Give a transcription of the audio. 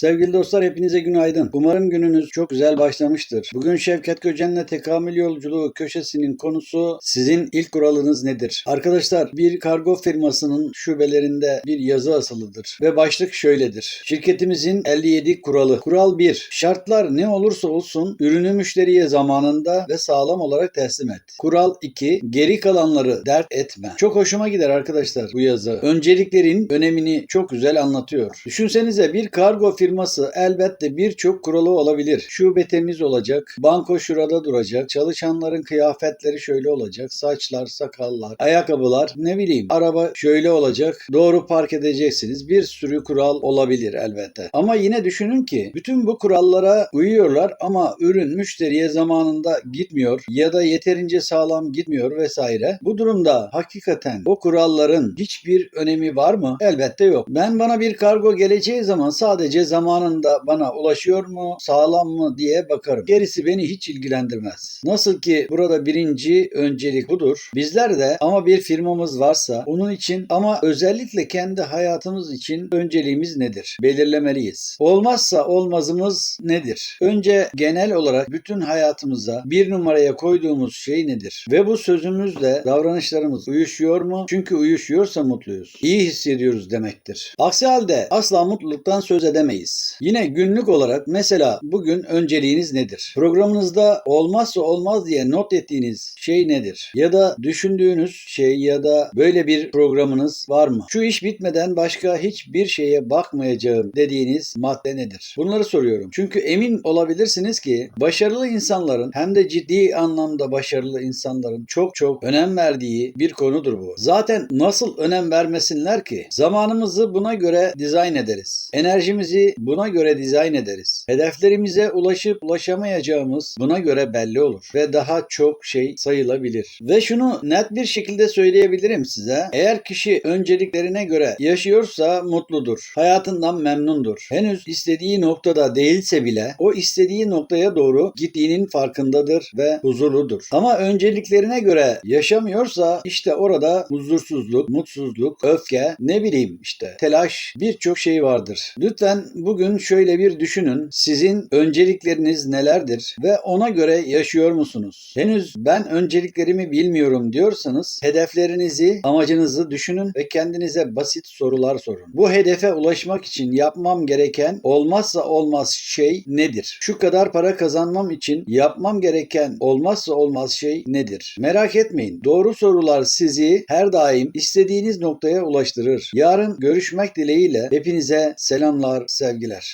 Sevgili dostlar hepinize günaydın. Umarım gününüz çok güzel başlamıştır. Bugün Şevket Göcen'le Tekamül Yolculuğu köşesinin konusu sizin ilk kuralınız nedir? Arkadaşlar bir kargo firmasının şubelerinde bir yazı asılıdır ve başlık şöyledir. Şirketimizin 57 kuralı. Kural 1. Şartlar ne olursa olsun ürünü müşteriye zamanında ve sağlam olarak teslim et. Kural 2. Geri kalanları dert etme. Çok hoşuma gider arkadaşlar bu yazı. Önceliklerin önemini çok güzel anlatıyor. Düşünsenize bir kargo firması elbette birçok kuralı olabilir. Şube temiz olacak, banko şurada duracak, çalışanların kıyafetleri şöyle olacak, saçlar, sakallar, ayakkabılar, ne bileyim araba şöyle olacak, doğru park edeceksiniz. Bir sürü kural olabilir elbette. Ama yine düşünün ki bütün bu kurallara uyuyorlar ama ürün müşteriye zamanında gitmiyor ya da yeterince sağlam gitmiyor vesaire. Bu durumda hakikaten o kuralların hiçbir önemi var mı? Elbette yok. Ben bana bir kargo geleceği zaman sadece zamanında bana ulaşıyor mu, sağlam mı diye bakarım. Gerisi beni hiç ilgilendirmez. Nasıl ki burada birinci öncelik budur. Bizler de ama bir firmamız varsa onun için ama özellikle kendi hayatımız için önceliğimiz nedir? Belirlemeliyiz. Olmazsa olmazımız nedir? Önce genel olarak bütün hayatımıza bir numaraya koyduğumuz şey nedir? Ve bu sözümüzle davranışlarımız uyuşuyor mu? Çünkü uyuşuyorsa mutluyuz. İyi hissediyoruz demektir. Aksi halde asla mutluluktan söz edemeyiz. Yine günlük olarak mesela bugün önceliğiniz nedir? Programınızda olmazsa olmaz diye not ettiğiniz şey nedir? Ya da düşündüğünüz şey ya da böyle bir programınız var mı? Şu iş bitmeden başka hiçbir şeye bakmayacağım dediğiniz madde nedir? Bunları soruyorum. Çünkü emin olabilirsiniz ki başarılı insanların hem de ciddi anlamda başarılı insanların çok çok önem verdiği bir konudur bu. Zaten nasıl önem vermesinler ki? Zamanımızı buna göre dizayn ederiz. Enerjimizi buna göre dizayn ederiz. Hedeflerimize ulaşıp ulaşamayacağımız buna göre belli olur ve daha çok şey sayılabilir. Ve şunu net bir şekilde söyleyebilirim size. Eğer kişi önceliklerine göre yaşıyorsa mutludur. Hayatından memnundur. Henüz istediği noktada değilse bile o istediği noktaya doğru gittiğinin farkındadır ve huzurludur. Ama önceliklerine göre yaşamıyorsa işte orada huzursuzluk, mutsuzluk, öfke, ne bileyim işte telaş birçok şey vardır. Lütfen bugün şöyle bir düşünün. Sizin öncelikleriniz nelerdir ve ona göre yaşıyor musunuz? Henüz ben önceliklerimi bilmiyorum diyorsanız hedeflerinizi, amacınızı düşünün ve kendinize basit sorular sorun. Bu hedefe ulaşmak için yapmam gereken olmazsa olmaz şey nedir? Şu kadar para kazanmam için yapmam gereken olmazsa olmaz şey nedir? Merak etmeyin. Doğru sorular sizi her daim istediğiniz noktaya ulaştırır. Yarın görüşmek dileğiyle hepinize selamlar, sevgiler.